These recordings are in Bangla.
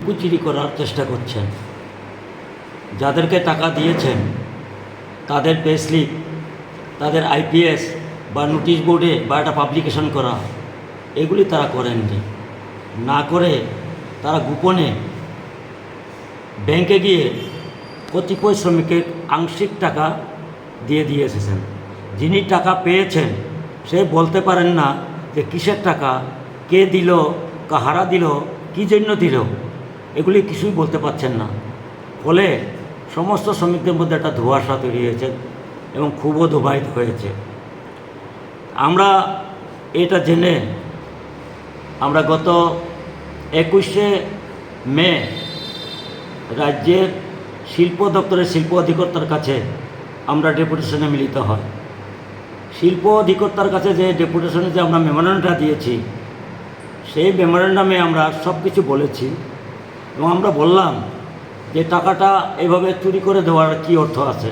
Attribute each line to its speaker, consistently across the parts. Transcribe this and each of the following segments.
Speaker 1: লুকুচিরি করার চেষ্টা করছেন। যাদেরকে টাকা দিয়েছেন, তাদের পে স্লিপ তাদের আইপিএস বা নোটিশ বোর্ডে বা একটা পাবলিকেশন করা, এগুলি তারা করেননি। না করে তারা গোপনে ব্যাংকে গিয়ে কতিপয় শ্রমিকের আংশিক টাকা দিয়ে দিয়ে এসেছেন। যিনি টাকা পেয়েছেন, সে বলতে পারেন না যে কিসের টাকা, কে দিল, কাহারা দিল, কী জন্য দিল। এগুলি কিছুই বলতে পারছেন না। ফলে সমস্ত শ্রমিকদের মধ্যে একটা ধোঁয়াশা তৈরি হয়েছে এবং খুবও দুবাহিত হয়েছে। আমরা এটা জেনে আমরা গত একুশে মে রাজ্যের শিল্প দপ্তরের শিল্প অধিকর্তার কাছে আমরা ডেপুটেশনে মিলিত হয় শিল্প অধিকর্তার কাছে যে ডেপুটেশনে যে আমরা মেমোরেন্ডামটা দিয়েছি, সেই মেমোরেন্ডামে আমরা সব কিছু বলেছি। এবং আমরা বললাম যে টাকাটা এভাবে চুরি করে দেওয়ার কি অর্থ আছে?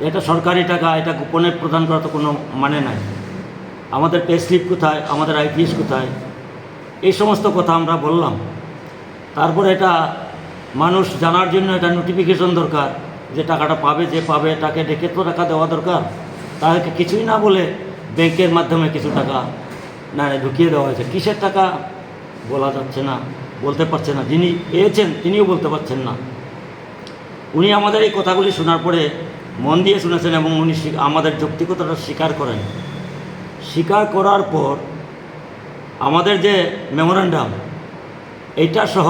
Speaker 1: এটা সরকারি টাকা, এটা গোপনে প্রদান করা তো কোনো মানে নাই। আমাদের পে স্লিপ কোথায়? আমাদের আইপিএস কোথায়? এই সমস্ত কথা আমরা বললাম। তারপরে এটা মানুষ জানার জন্য এটা নোটিফিকেশন দরকার যে টাকাটা পাবে, যে পাবে, তাকে ডেকে তো টাকা দেওয়া দরকার। তাকে কিছুই না বলে ব্যাংকের মাধ্যমে কিছু টাকা না ঢুকিয়ে দেওয়া হয়েছে। কিসের টাকা? বলা যাচ্ছে না। বলতে পারছে না। যিনি পেয়েছেন তিনিও বলতে পারছেন না। উনি আমাদের এই কথাগুলি শোনার পরে মন দিয়ে শুনেছেন এবং উনি আমাদের যৌক্তিকতাটা স্বীকার করেন। স্বীকার করার পর আমাদের যে মেমোরান্ডাম, এইটা সহ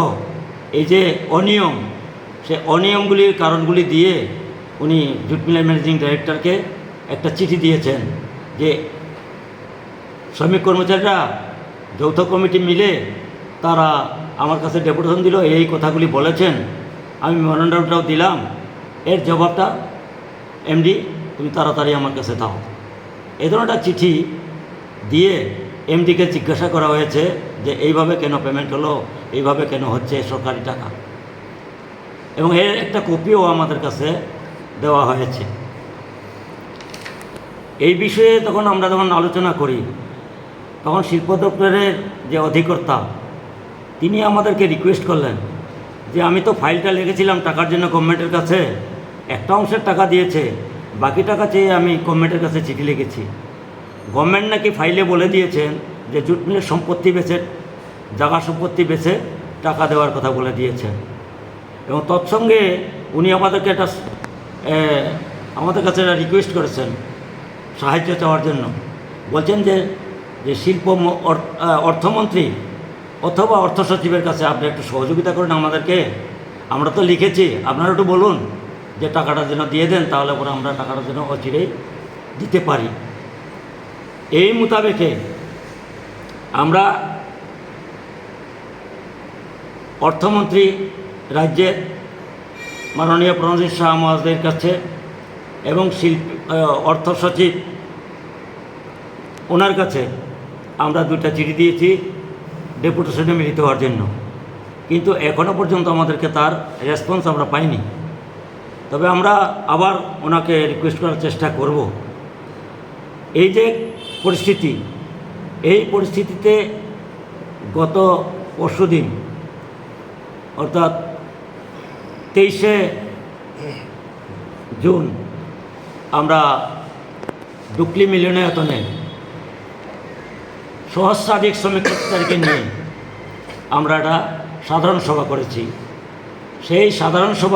Speaker 1: এই যে অনিয়ম, সে অনিয়মগুলির কারণগুলি দিয়ে উনি জুট মিলের ম্যানেজিং ডাইরেক্টরকে একটা চিঠি দিয়েছেন যে শ্রমিক কর্মচারীরা যৌথ কমিটি মিলে তারা আমার কাছে ডেপুটেশন দিল, এই কথাগুলি বলেছেন। আমি মেমোরান্ডামটাও দিলাম। এর জবাবটা এমডি, তুমি তাড়াতাড়ি আমার কাছে দাও। এ ধরনের একটা চিঠি দিয়ে এমডিকে জিজ্ঞাসা করা হয়েছে যে, এইভাবে কেন পেমেন্ট হলো? এইভাবে কেন হচ্ছে সরকারি টাকা? এবং এর একটা কপিও আমাদের কাছে দেওয়া হয়েছে। এই বিষয়ে তখন আমরা যখন আলোচনা করি, তখন শিল্প দপ্তরের যে অধিকর্তা তিনি আমাদেরকে রিকোয়েস্ট করলেন যে আমি তো ফাইলটা লিখেছিলাম টাকার জন্য গভর্নমেন্টের কাছে, একটা অংশের টাকা দিয়েছে, বাকি টাকা চেয়ে আমি গভর্নমেন্টের কাছে চিঠি লিখেছি। গভর্নমেন্ট নাকি ফাইলে বলে দিয়েছেন যে জুট মিলের সম্পত্তি বেচে, জায়গা সম্পত্তি বেচে টাকা দেওয়ার কথা বলে দিয়েছেন। এবং তৎসঙ্গে উনি আমাদেরকে একটা আমাদের কাছে একটা রিকোয়েস্ট করেছেন সাহায্য চাওয়ার জন্য। বলছেন যে যে শিল্প অর্থমন্ত্রী অথবা অর্থ সচিবের কাছে আপনি একটু সহযোগিতা করেন আমাদেরকে। আমরা তো লিখেছি, আপনারা একটু বলুন যে টাকাটা যেন দিয়ে দেন, তাহলে পরে আমরা টাকাটা যেন অচিরেই দিতে পারি। এই মোতাবেকে আমরা অর্থমন্ত্রী রাজ্যের মাননীয় প্রণজিৎ শাহ মহাজদের কাছে এবং শিল্প অর্থ সচিব ওনার কাছে আমরা দুইটা চিঠি দিয়েছি। ডেপুটেশনে মিলিত হওয়ার জন্য। কিন্তু এখনও পর্যন্ত আমাদেরকে তার রেসপন্স আমরা পাইনি। তবে আমরা আবার ওনাকে রিকোয়েস্ট করার চেষ্টা করব। এই যে পরিস্থিতি, এই পরিস্থিতিতে গত পরশু দিন, অর্থাৎ তেইশে জুন, আমরা ডুকলি মিলনায়তনে সহস্রাধিক শ্রমিক কর্মচারীকে নিয়ে আমরা একটা সাধারণ সভা করেছি। সেই সাধারণ সভা